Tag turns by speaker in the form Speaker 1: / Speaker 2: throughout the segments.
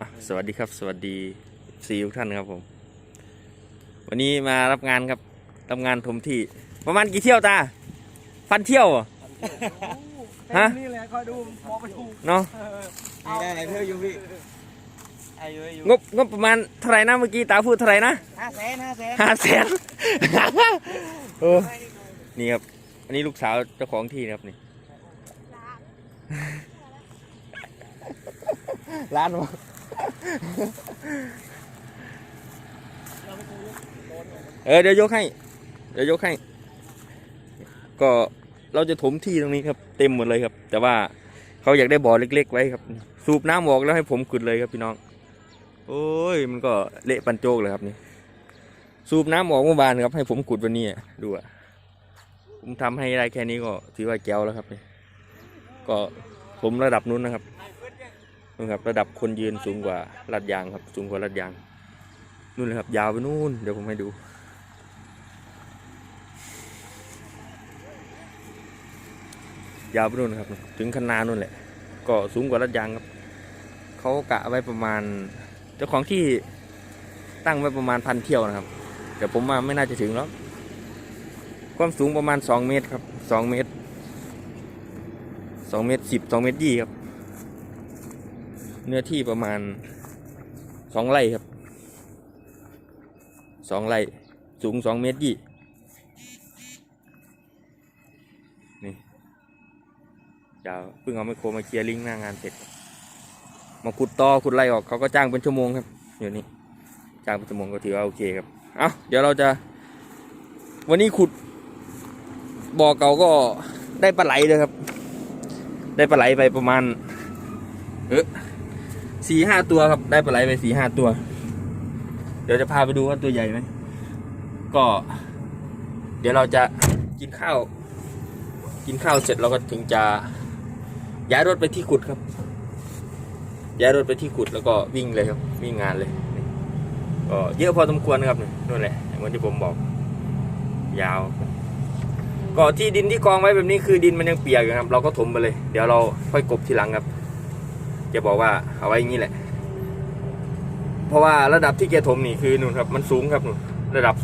Speaker 1: อะสวัสดีครับ สวัสดีซีทุกท่านครับผม วันนี้มารับงานครับรับงานถมที่ ประมาณกี่เที่ยวตาพันเที่ยวเหรอฮะ
Speaker 2: นี่แหละคอยดูมองไปถูก
Speaker 1: เนาะ
Speaker 2: ได้ไหนเพื่ออยู่พี่อายุอยู่
Speaker 1: งบงบประมาณเท่าไหร่นะเมื่อกี้ตาพูดเท่าไหร่นะ
Speaker 2: ห้าแสนห้าแสน
Speaker 1: ห้าแสนโอ้นี่ครับ อันนี้ลูกสาวเจ้าของที่นะครับนี่ร้านวะ เออเดี๋ยวยกให้ เดี๋ยวยกให้ ก็เราจะถมที่ตรงนี้ครับ เต็มหมดเลยครับ แต่ว่าเขาอยากได้บ่อเล็ก ๆ ไว้ครับ สูบน้ำออกแล้วให้ผมขุดเลยครับพี่น้อง โอ้ยมันก็เละปันโจกเลยครับนี่สูบน้ำออกเมื่อวานครับ ให้ผมขุดวันนี้ดูอะผมทำให้ได้แค่นี้ก็ถือว่าแก้วแล้วครับนี่ก็ผมระดับนู้นนะครับ นู่ครับระดับคนยืนสูงกว่าลัดยางครับ สูงกว่าลัดยางนู่นเลยครับ ยาวไปนู่นเดี๋ยวผมให้ดูยาวไปนู่นครับ ถึงคันนานู่นแหละ ก็สูงกว่าลัดยางครับเขากะไว้ประมาณ เจ้าของที่ตั้งไว้ประมาณพันเที่ยวนะครับ แต่ผมว่าไม่น่าจะถึงหรอกความสูงประมาณสองเมตรครับสองเมตรสองเมตรสิบสองเมตรยี่ครับ เนื้อที่ประมาณสองไร่ครับสองไร่สูงสองเมตรยี่นี่เดี๋ยวเพิ่งเอาไมโครมาเคลียร์ลิงหน้างานเสร็จ มาขุดตอขุดไรออกเขาก็จ้างเป็นชั่วโมงครับอยู่นี่จ้างเป็นชั่วโมงก็ถือว่าโอเคครับเอาเดี๋ยวเราจะ วันนี้ขุดบ่อเก่าก็ได้ปลาไหลเลยครับ ได้ปลาไหลไปประมาณ เออ สี่ห้าตัวครับ ได้ปลาไหลไปสี่ห้าตัว เดี๋ยวจะพาไปดูว่าตัวใหญ่ไหม ก็ เดี๋ยวเราจะกินข้าว กินข้าวเสร็จเราก็ถึงจะย้ายรถไปที่ขุดครับ ย้ายรถไปที่ขุดแล้วก็วิ่งเลยครับ วิ่งงานเลยก็เยอะพอสมควรนะครับนี่นู่นแหละเหมือนที่ผมบอก ยาวก็ที่ดินที่กองไว้แบบนี้คือดินมันยังเปียกอยู่ครับ เราก็ถมไปเลย เดี๋ยวเราค่อยกบทีหลังครับ จะบอกว่าเอาไว้อย่างนี้แหละ เพราะว่าระดับที่แกถมนี่คือนู่นครับ มันสูงครับนู่นระดับ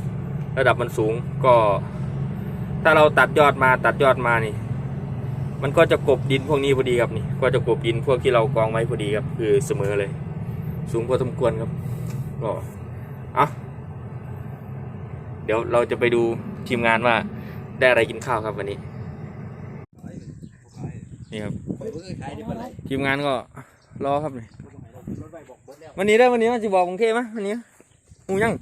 Speaker 1: ระดับมันสูงก็ ถ้าเราตัดยอดมาตัดยอดมานี่ มันก็จะกบดินพวกนี้พอดีครับนี่ ก็จะกบดินพวกที่เรากองไว้พอดีครับ คือเสมอเลย สูงพอสมควรครับก็เอาเดี๋ยวเราจะไปดูทีมงานว่าได้อะไรกินข้าวครับวันนี้นี่ครับ ทีมงานก็รอครับนี่วันนี้ได้อวันนี้มันจะบอกกรุงเทพไหมวันนี้หูยัง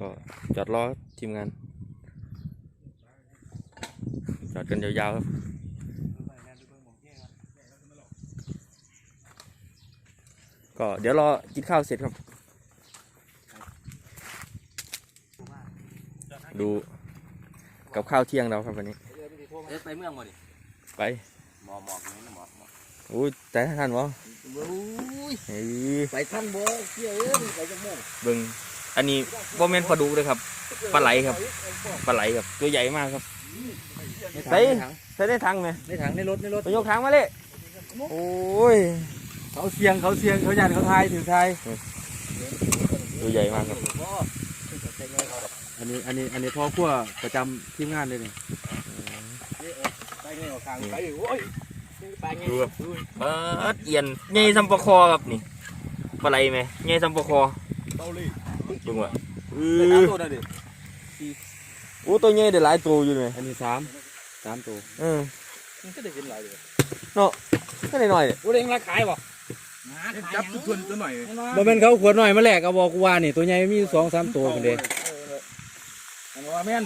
Speaker 1: ก็จอดรอทีมงาน จอดกันยาวๆครับก็เดี๋ยวรอกินข้าวเสร็จครับ ดู กับข้าวเที่ยงเราครับวันนี้
Speaker 2: เอ๊ะไปเมืองบ่ดิ
Speaker 1: ไป
Speaker 2: หมอหมอกนี่นะหมอกหมอก
Speaker 1: อุ้ยใจท่านวะ
Speaker 2: อุ้ย
Speaker 1: เฮ้ย
Speaker 2: ไปท่านบ่เที่ยวเอ้ยไปจังโมง
Speaker 1: เบิ่งอันนี้บ่แม่นปลาดุกเลยครับปลาไหลครับปลาไหลครับตัวใหญ่มากครับไปใส่ได้ทังไหม
Speaker 2: ในถังในรถในรถ
Speaker 1: ไปยกทางมาเลยโอ้ย
Speaker 2: เขาเสียงเขาเสียงเขาหยันเขาทายถือทาย
Speaker 1: ตัวใหญ่มากครับ
Speaker 2: อันนี้อันนี้อันนี้พ่อขั้วประจำทีมงานเลยนี่ไปไงออกทางไปโอ้ยไปไง
Speaker 1: ดูครับเปิดเอียนใหญ่ซัมปะคอครับนี่ปลาไหลไหมใหญ่ซัมปะคอ
Speaker 2: เต้าเลย
Speaker 1: จุงวะอื
Speaker 2: ไป
Speaker 1: อ
Speaker 2: น้ำตัวได้ดิ
Speaker 1: โอ้ตัวใหญ่ได้หลายตัวอยู่เลย
Speaker 2: อันนี้สามสามตัว
Speaker 1: เออ
Speaker 2: มันก็ได้กินหลายเลย
Speaker 1: แค่หน่อยๆเนี่ย
Speaker 2: กูเองราขายบ่
Speaker 3: จับทุกคนตัวหน่อย
Speaker 2: บ่เป็นเขาขวดหน่อยมาแลกเอาบอกกูว่านี่ตัวใหญ่มีสองสามตัวคนเดียวอัน ว่าแม่น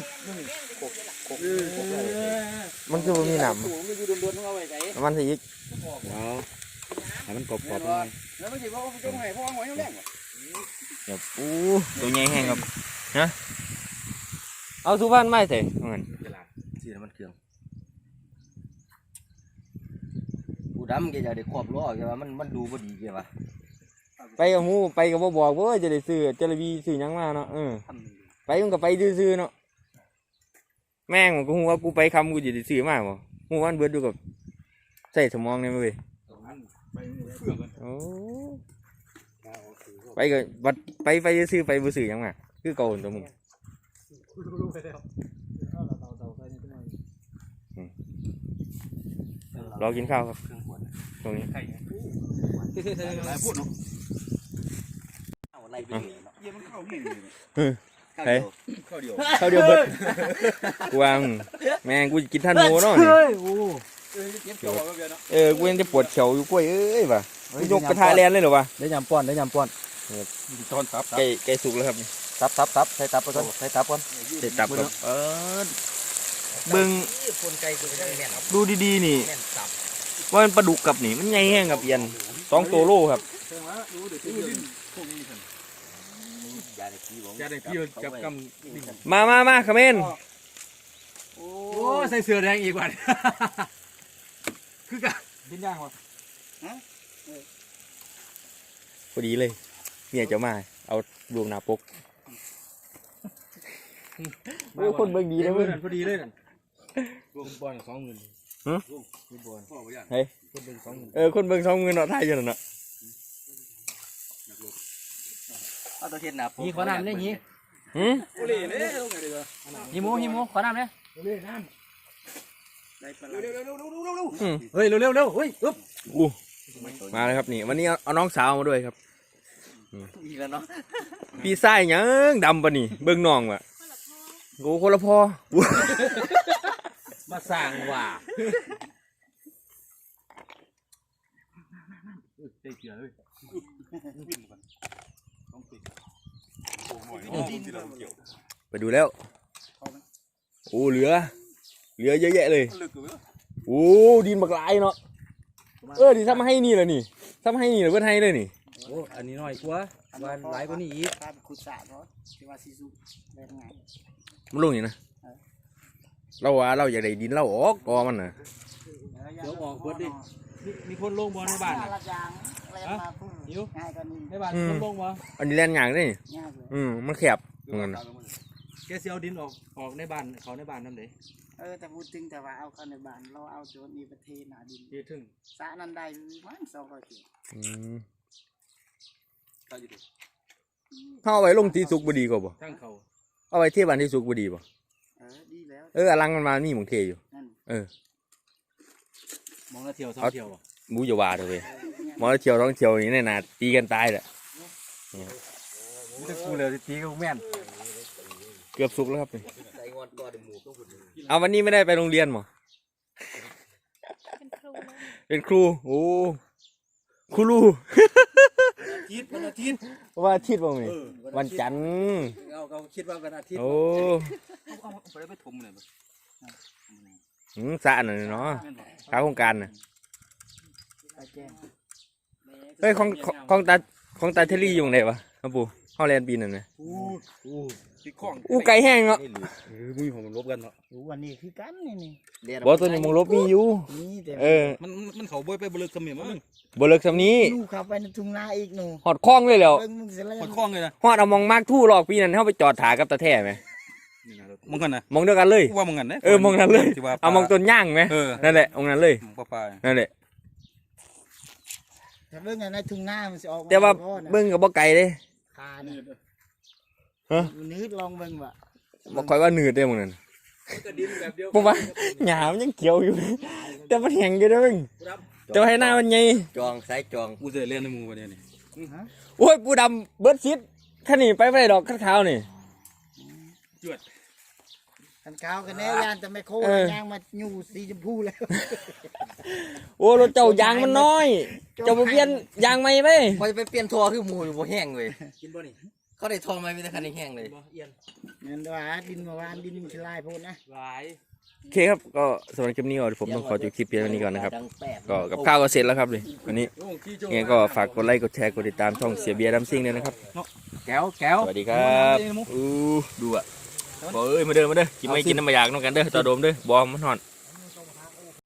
Speaker 1: มันคือมันมีหนาม
Speaker 2: สูงมันอยู่โดนๆเอาไว้ใส่
Speaker 1: มันสิอีก
Speaker 2: ว้าวให้มันกรอบๆหน่อย
Speaker 3: แล้วมันสิว่าจงให้พ่อหอยแรงวะ
Speaker 1: เดี๋ยวอู้ตัวใหญ่แห้งครับฮะเอาสุพรรณไม่ใส่เอางั้น
Speaker 3: สีน้ำมันเครื่องกูดำแกจะได้ครอบล้อแกว่ามันมันดูบ่ดีแกว่า
Speaker 1: ไปกับหมูไปกับบ่บอกว่าจะได้ซื้อจะได้วีซื้อหยังมาเนาะเออ ไปมันก็ไปซื้อๆเนาะแม่งกูฮู้ว่ากูไปคำกูจะได้ซื้อมาบ่ฮู้ว่ามันเบิดอยู่กับใส่สมองเนี่ยมั้ยเว้ย
Speaker 2: ไปเพื่อนกัน
Speaker 1: โอ้ไปก็บัดไปไปซื้อไปบ่ซื้อหยังมาคือเก่าหั่นตัวมึง
Speaker 2: รู้ไปแล้วเอาเตาเตาใส่ในตู้
Speaker 1: รอกินข้าวครับ
Speaker 3: เครื่องขวด
Speaker 1: ตรงนี้
Speaker 2: ไข่หลายพูดเนาะ
Speaker 3: เอาอะไรไปเลยเนาะ
Speaker 2: เยี่ยมันเข้าเหี้ยเลย
Speaker 1: เฮ้ย
Speaker 2: เข้าเดียว
Speaker 1: ข้าวเดียวเบิดกูวางแม่งกูจะกินท่านโมเนาะนี่
Speaker 2: เฮ้ยโอ้เออเจ็บตัวก็เบียร์เนาะ
Speaker 1: เออกูยังจะปวดเขียวอยู่กล้วยเอ้ยว่ะกูยกกระทะแลนเลยเหรอวะ
Speaker 2: ได้ยำป้อนได้ยำป้อน
Speaker 3: ตอนตับ
Speaker 1: ไก่ไก่สุกแล้วครับนี่
Speaker 3: ตับตับตับใส่ตับไปก่อนใส่ตับก่อน
Speaker 1: เสร็จจับครับเออเบิ่ง
Speaker 3: คนไก่คือไม่ได้แม่นครับ
Speaker 1: ดูดีๆนี่
Speaker 3: แม่นตับ
Speaker 1: ว่ามันปลาดุกกับนี่มันใหญ่แห้งกับเอียนสองตัวโลครั
Speaker 3: บ
Speaker 2: จะได้พี่จับกำดิ่ง
Speaker 1: มามามาคาเมน
Speaker 2: โอ้ใส่เสื้อแดงอีกว่าคือกันดินย่างวะ
Speaker 1: พอดีเลยเมียจะมา เอารวมหนาปกโอ้คนเบิ่งดีนะมึง
Speaker 2: พอดีเลยนั่นรวมบอลสองหมื่น
Speaker 1: ฮะ
Speaker 2: รวมบอลพ่อบ่ยาก
Speaker 1: เฮ้ย
Speaker 2: คนเป็นสองหมื่น
Speaker 1: เออคนเบิ่งสองมือเนาะไทยอยู่นั่นน่ะ
Speaker 3: เอาตัวเทียนหนา
Speaker 2: นี่ขอน้ำเนี่ยนี่
Speaker 1: หืม
Speaker 2: โอ้เลยเนี่ยลงไงดีกว่า
Speaker 4: หิมูหิมูขอน้ำเนี่ย
Speaker 2: เร็วๆน้ำเร็วๆเร็วๆเร็วๆเร็วๆเร็วๆเร็ว
Speaker 1: อืม
Speaker 2: ๆเฮ้ยเร็วๆเร็วๆเฮ้ยอึ๊บ
Speaker 1: อู้มาเลยครับนี่ วันนี้เอาเอาน้องสาวมาด้วยครับ
Speaker 3: อีกแล้วเนาะ
Speaker 1: พี่ไส้หยังดำปะนี่เบิ่งน้องว่ะโอ้คนละพออู้
Speaker 2: มาสั่งว่ะเตะเกียร์เลย
Speaker 1: ไปดูแล้ว โอ้เหลือ เหลือเยอะแยะเลย
Speaker 2: ลึกเลย
Speaker 1: โอ้ดินบักหลายเนาะ เออดิทำมาให้นี่เลยนี่ทำมาให้นี่เลยเพื่อนให้เลยนี่
Speaker 2: โอ้อันนี้น้อยกว่าวันหลายกว่านี้อีก
Speaker 4: ครับขุดสระเนาะที่ว่าซีซูได้ไง
Speaker 1: มันลงนี่นะเราว่าเราอยากได้ดินเราออกกอมันน่ะ
Speaker 2: เดี๋ยวออกเบิดดิมีมีคนลงบอลในบ้าน
Speaker 4: น่ารักอย่างอะไรมาพุ่ง
Speaker 2: หิว
Speaker 4: ง่ายกว่านี้
Speaker 2: ในบ้านคนลงบ่
Speaker 1: อันนี้แล่นอย่างนี่
Speaker 4: ง่ายเลย
Speaker 1: อืมมันแคบเหมือนกันน่ะ
Speaker 2: แกเสียเอาดินออกออกในบ้านเขาในบ้านนั่นเลย
Speaker 4: เออแต่พูดถึงแต่ว่าเอาเข้าในบ้านเราเอาโจนมีประเทศหนาดิน
Speaker 2: เดี๋ยวถึง
Speaker 4: สระนั้นได้ประมันสองร้อยกิโล
Speaker 1: อืมเขาเอาไว้ลงที่สุกบดีกว่าบ่
Speaker 2: ทั้งเขา
Speaker 1: เอาไว้เทียบอันที่สุกบดีบ่
Speaker 4: เออดีแล้ว
Speaker 1: เอออลังมันมามีหมองเทอยู่
Speaker 4: นั่น
Speaker 1: เออ
Speaker 2: มองแล้วเที่ยวสองเที่ยวอะ
Speaker 1: บูจะว่าเถอะเว้ย มอเตอร์เที่ยวท้องเที่ยวนี่แน่นาตีกันตายแหละ
Speaker 2: จะกูเลยตีกับแม่น
Speaker 1: เกือบสุกแล้วครับนี่
Speaker 3: ใส่งอนก่อนหมูต้องหุ่น
Speaker 1: เอาวันนี้ไม่ได้ไปโรงเรียนหมอ
Speaker 5: เป็นครูเลย
Speaker 1: เป็นครูโอ้ครูรู
Speaker 2: อาทิตย์วันอาทิตย์
Speaker 1: ว่าอาทิตย์บ่มีวันจันทร์
Speaker 2: เราเราคิดว่าวันอาทิตย์
Speaker 1: โอ้
Speaker 2: เอาไปไปถมเลย
Speaker 1: หืมสะหน่อยเนาะข้าโครงการน่ะ
Speaker 4: ไปแจ้ง
Speaker 1: เฮ้ยของของของตาของตาเทลลี่อยู่ไหนวะครับปู่เฮาแลนด์ปีนั่นน่ะ
Speaker 2: อู้อู้ตีข้อง
Speaker 1: อู้ไก่แห้งเนาะ
Speaker 2: เออมือของมันลบกันเนาะ
Speaker 4: รู้วันนี้คือกันนี่นี่
Speaker 1: บ่ตัวนี้มองลบมีอยู่
Speaker 4: นี่แต่
Speaker 1: เออ
Speaker 2: มันมันเขาบ่อยไปบลึกสมิมมั้ง
Speaker 1: บ่เลิกซำนี้
Speaker 4: ลูกเข้าไปในทุ่งนาอีกหนู
Speaker 1: หอดคล้องเลยแล้ว
Speaker 4: เบิ่งมึงเสร็จแล้ว
Speaker 2: คนข้องเลยนะ
Speaker 1: ฮอดเอามองมากทู่หลอกปีนั้นเฮาไปจอดถากับตาแท้ไหม
Speaker 2: มึงกันนะ
Speaker 1: มองเดียวกันเลย
Speaker 2: ว่ามึงกันนะ
Speaker 1: เออมองนั้นเลยเอามองต้นย่างไหม
Speaker 2: เออ
Speaker 1: นั่นแหละมองนั้นเลย
Speaker 2: ป้าป้า
Speaker 1: นั่นแหละ
Speaker 4: แต่เบิ่งในทุ่งนามันสิออกม
Speaker 1: แต่ว่า
Speaker 4: ก่อนน่ะ
Speaker 1: เบิ่งก็บ่ไกลเด้
Speaker 4: คานี่
Speaker 1: ฮะ
Speaker 4: มันนืดลองเบิ่งว่ะ
Speaker 1: บ่ค่อยว่าหนืดเด้มึงนั่น
Speaker 2: ก็ดินแบบเดียว
Speaker 1: ผมว่าหญ้ามันยังเขียวอยู่ แต่มันแห้งอยู่เด้อมึงแต่ว่าให้หน้ามันใหญ่
Speaker 3: จองใส่จอง
Speaker 2: กูจะเล่นในมือวันนี้นี่
Speaker 1: โอ้ยปูดำเบิดซิดท่านี่ไปบ่ไปดอกข้าวๆนี่
Speaker 2: จวด
Speaker 4: กันขาวกันแน่ยานแต่ไม่โค้
Speaker 1: เออ
Speaker 4: ยางมาอยู่สีชมพูแล้ว
Speaker 1: โอ้รถเจ้ายางมันน้อย เจ้าบ่เปลี่ยนยางใหม่ไป
Speaker 3: พอจะไปเปลี่ยนทัวร์คือหมูอยู่บ่แห้งเลย
Speaker 2: กินบ่นี่
Speaker 3: เขาได้ทองไหมมีแต่คันแห้งเลย
Speaker 2: บ่เอียน
Speaker 4: เงินว่าดินเมื่อวานดินมันชลายโพูดนะ
Speaker 2: หลาย
Speaker 1: โอเคครับก็สำหรับคลิปนี้ก็ผมต้องขอจบคลิปเพียงเท่านี้ก่อนนะครับ
Speaker 3: ดังแปด
Speaker 1: ก็กับข้าวก็เสร็จแล้วครับเลยวันนี้
Speaker 2: โอ้ขี้โจ
Speaker 1: ยังไงก็ฝากกดไลค์กดแชร์กดติดตามช่องเสียเบียร์ดัมซิ่งด้วยนะครับ
Speaker 2: แก้วแก้ว
Speaker 1: สวัสดีครับอู้ดูอะบอก เอ้ยมาเด้อมาเด้อกินไม่กินน้ำมาอยากน้องกันเด้อต่อโดมเด้อบอมมันหอน